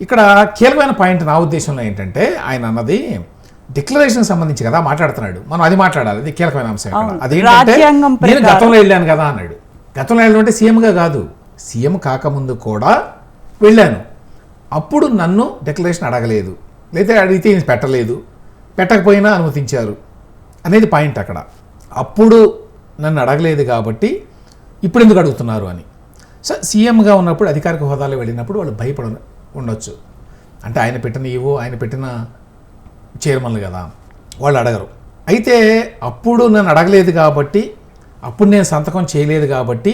ఇక్కడ కీలకమైన పాయింట్ నా ఉద్దేశంలో ఏంటంటే ఆయన అన్నది డిక్లరేషన్ సంబంధించి కదా మాట్లాడుతున్నాడు. మనం అది మాట్లాడాలి. అది కీలకమైన అంశం. అదేంటంటే రాజ్యాంగం నేను గతంలో వెళ్ళాను కదా అన్నాడు. గతంలో వెళ్ళడం అంటే సీఎంగా కాదు. సీఎం కాకముందు కూడా వెళ్ళాను. అప్పుడు నన్ను డిక్లరేషన్ అడగలేదు. లేదా అడిగితే నేను పెట్టలేదు. పెట్టకపోయినా అనుమతించారు అనేది పాయింట్ అక్కడ. అప్పుడు నన్ను అడగలేదు కాబట్టి ఇప్పుడు ఎందుకు అడుగుతున్నారు అని. సో సీఎంగా ఉన్నప్పుడు అధికారిక హోదాలో వెళ్ళినప్పుడు వాళ్ళు భయపడ ఉండొచ్చు. అంటే ఆయన పెట్టిన ఈవో ఆయన పెట్టిన చైర్మన్లు కదా వాళ్ళు అడగరు. అయితే అప్పుడు నన్ను అడగలేదు కాబట్టి అప్పుడు నేను సంతకం చేయలేదు కాబట్టి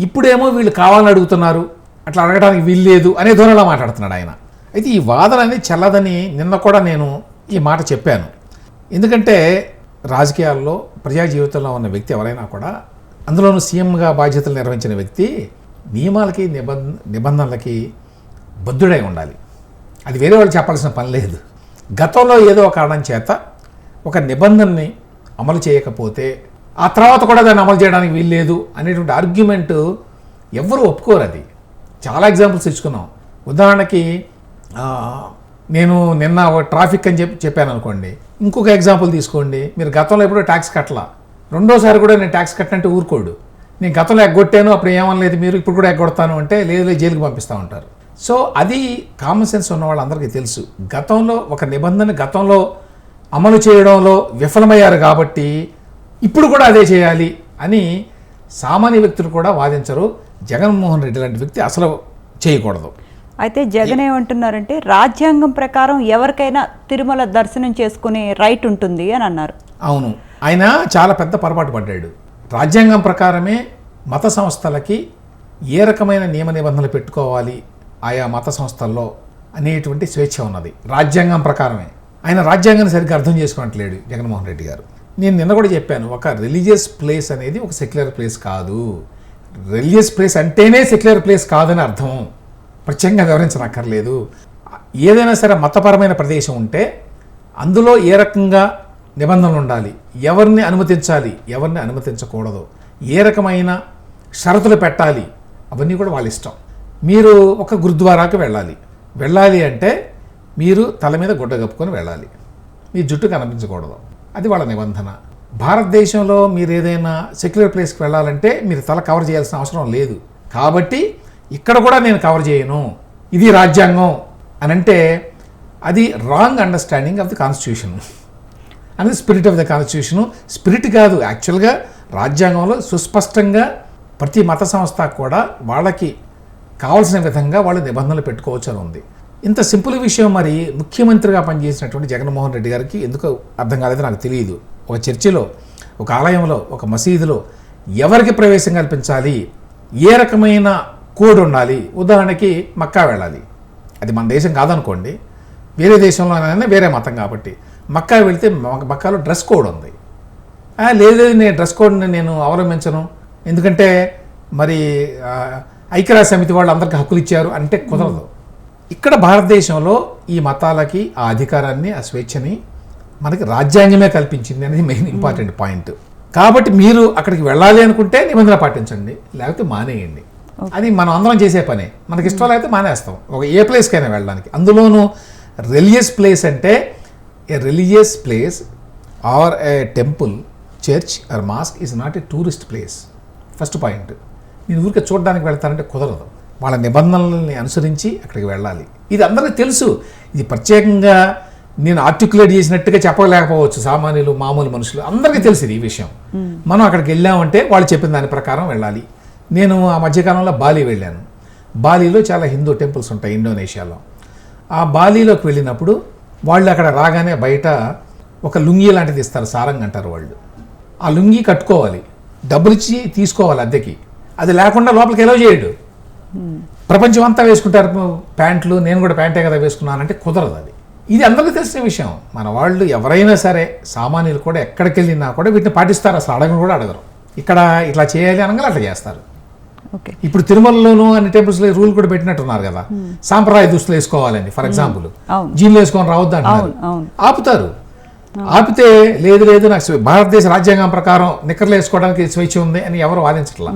ఇప్పుడేమో వీళ్ళు కావాలని అడుగుతున్నారు అట్లా అడగడానికి వీల్లేదు అనే ధోరణిలో మాట్లాడుతున్నాడు ఆయన. అయితే ఈ వాదన అనేది చల్లదని నిన్న కూడా నేను ఈ మాట చెప్పాను. ఎందుకంటే రాజకీయాల్లో ప్రజా జీవితంలో ఉన్న వ్యక్తి ఎవరైనా కూడా అందులోనూ సీఎంగా బాధ్యతలు నిర్వహించిన వ్యక్తి నియమాలకి నిబంధ నిబంధనలకి బద్ధుడై ఉండాలి. అది వేరే వాళ్ళు చెప్పాల్సిన పని లేదు. గతంలో ఏదో కారణం చేత ఒక నిబంధనని అమలు చేయకపోతే ఆ తర్వాత కూడా దాన్ని అమలు చేయడానికి వీల్లేదు అనేటువంటి ఆర్గ్యుమెంట్ ఎవ్వరు ఒప్పుకోరు అది. చాలా ఎగ్జాంపుల్స్ ఇచ్చుకున్నాం. ఉదాహరణకి నేను నిన్న ఒక ట్రాఫిక్ అని చెప్పి చెప్పాను అనుకోండి. ఇంకొక ఎగ్జాంపుల్ తీసుకోండి. మీరు గతంలో ఎప్పుడో ట్యాక్స్ కట్టలా. రెండోసారి కూడా నేను ట్యాక్స్ కట్టనంటే ఊరుకోడు. నేను గతంలో ఎగ్గొట్టాను అప్పుడు ఏమనలేదు మీరు ఇప్పుడు కూడా ఎగ్గొడతాను అంటే లేదు లేదు జైలుకి పంపిస్తూ ఉంటారు. సో అది కామన్ సెన్స్ ఉన్న వాళ్ళందరికీ తెలుసు. గతంలో ఒక నిబంధన గతంలో అమలు చేయడంలో విఫలమయ్యారు కాబట్టి ఇప్పుడు కూడా అదే చేయాలి అని సామాన్య వ్యక్తులు కూడా వాదించరు. జగన్మోహన్ రెడ్డి లాంటి వ్యక్తి అసలు చేయకూడదు. అయితే జగన్ ఏమంటున్నారంటే రాజ్యాంగం ప్రకారం ఎవరికైనా తిరుమల దర్శనం చేసుకునే రైట్ ఉంటుంది అని అన్నారు. అవును. ఆయన చాలా పెద్ద పొరపాటు పడ్డాడు. రాజ్యాంగం ప్రకారమే మత సంస్థలకి ఏ రకమైన నియమ నిబంధనలు పెట్టుకోవాలి? ఆయా మత సంస్థల్లో అనేటువంటి స్వేచ్ఛ ఉన్నది. రాజ్యాంగం ప్రకారమే. ఆయన రాజ్యాంగాన్ని సరిగ్గా అర్థం చేసుకున్నట్లేడు జగన్మోహన్ రెడ్డి గారు. నేను నిన్న కూడా చెప్పాను ఒక రిలీజియస్ ప్లేస్ అనేది ఒక సెక్యులర్ ప్లేస్ కాదు. రిలీజియస్ ప్లేస్ అంటేనే సెక్యులర్ ప్లేస్ కాదని అర్థం. ప్రత్యేకంగా వివరించనక్కర్లేదు. ఏదైనా సరే మతపరమైన ప్రదేశం ఉంటే అందులో ఏ రకంగా నిబంధనలు ఉండాలి? ఎవరిని అనుమతించాలి? ఎవరిని అనుమతించకూడదు? ఏ రకమైన షరతులు పెట్టాలి? అవన్నీ కూడా వాళ్ళ ఇష్టం. మీరు ఒక గురుద్వారాకు వెళ్ళాలి. వెళ్ళాలి అంటే మీరు తల మీద గుడ్డ కప్పుకొని వెళ్ళాలి. మీ జుట్టు కనిపించకూడదు. అది వాళ్ళ నిబంధన. భారతదేశంలో మీరు ఏదైనా సెక్యులర్ ప్లేస్కి వెళ్ళాలంటే మీరు తల కవర్ చేయాల్సిన అవసరం లేదు. కాబట్టి ఇక్కడ కూడా నేను కవర్ చేయను. ఇది రాజ్యాంగం. అని అంటే అది wrong understanding of the constitution. అనేది spirit of the constitution. Spirit కాదు యాక్చువల్గా రాజ్యాంగంలో సుస్పష్టంగా ప్రతి మత సంస్థ కూడా వాళ్ళకి కావాల్సిన విధంగా వాళ్ళు నిబంధనలు పెట్టుకోవచ్చు అని ఉంది. ఇంత సింపుల్ విషయం మరి ముఖ్యమంత్రిగా పనిచేసినటువంటి జగన్మోహన్ రెడ్డి గారికి ఎందుకు అర్థం కాలేదో నాకు తెలియదు. ఒక చర్చిలో ఒక ఆలయంలో ఒక మసీదులో ఎవరికి ప్రవేశం కల్పించాలి? ఏ రకమైన కోడ్ ఉండాలి? ఉదాహరణకి మక్కా వెళ్ళాలి. అది మన దేశం కాదనుకోండి. వేరే దేశంలోనైనా వేరే మతం కాబట్టి. మక్కా వెళితే మక్కాలో డ్రెస్ కోడ్ ఉంది. లేదు లేదు నేను డ్రెస్ కోడ్ని నేను అవలంబించను. ఎందుకంటే మరి ఐక్యరాజ్య సమితి వాళ్ళు అందరికీ హక్కులు ఇచ్చారు అంటే కుదరదు. ఇక్కడ భారతదేశంలో ఈ మతాలకి ఆ అధికారాన్ని ఆ స్వేచ్ఛని మనకి రాజ్యాంగమే కల్పించింది అనేది మెయిన్ ఇంపార్టెంట్ పాయింట్ కాబట్టి మీరు అక్కడికి వెళ్ళాలి అనుకుంటే నిబంధన పాటించండి లేకపోతే మానేయండి. అది మనం అందరం చేసే పనే. మనకి ఇష్టం అయితే మానేస్తాం. ఒక ఏ ప్లేస్కైనా వెళ్ళడానికి. అందులోనూ రిలీజియస్ ప్లేస్ అంటే ఏ religious place or a temple church or mosque is not a tourist place first point నేను ఊరికే చూడడానికి వెళ్తానంటే కుదరదు. వాళ్ళ నిబంధనలని అనుసరించి అక్కడికి వెళ్ళాలి. ఇది అందరికీ తెలుసు. ఇది ప్రత్యేకంగా నేను ఆర్టికులేట్ చేసినట్టుగా చెప్పలేకపోవచ్చు సామాన్యులు మామూలు మనుషులు. అందరికీ తెలుసు ఇది ఈ విషయం. మనం అక్కడికి వెళ్ళామంటే వాళ్ళు చెప్పిన దాని ప్రకారం వెళ్ళాలి. నేను ఆ మధ్యకాలంలో బాలి వెళ్ళాను. బాలీలో చాలా హిందూ టెంపుల్స్ ఉంటాయి ఇండోనేషియాలో. ఆ బాలీలోకి వెళ్ళినప్పుడు వాళ్ళు అక్కడ రాగానే బయట ఒక లుంగీ లాంటిది ఇస్తారు సారంగ్ అంటారు వాళ్ళు. ఆ లుంగీ కట్టుకోవాలి. డబ్బులు ఇచ్చి తీసుకోవాలి అద్దెకి. అది లేకుండా లోపలికి ఎలా చేయడు. ప్రపంచం అంతా వేసుకుంటారు. ప్యాంట్లు నేను కూడా ప్యాంటే కదా వేసుకున్నానంటే కుదరదు అది. ఇది అందరికీ తెలిసిన విషయం. మన వాళ్ళు ఎవరైనా సరే సామాన్యులు కూడా ఎక్కడికి వెళ్ళినా కూడా వీటిని పాటిస్తారు. అసలు అడగను కూడా అడగరు. ఇక్కడ ఇట్లా చేయాలి అనగా అట్లా చేస్తారు. ఇప్పుడు తిరుమలలోనూ అన్ని టెంపుల్స్లో రూల్ కూడా పెట్టినట్టున్నారు కదా. సాంప్రదాయ దుస్తులు వేసుకోవాలని ఫర్ ఎగ్జాంపుల్. జీన్లు వేసుకొని రావద్దు అంటున్నారు అవును. ఆపుతారు. ఆపితే లేదు లేదు నాకు భారతదేశ రాజ్యాంగం ప్రకారం నిక్కర్లు వేసుకోవడానికి స్వేచ్ఛ ఉంది అని ఎవరు వాదించట్లా.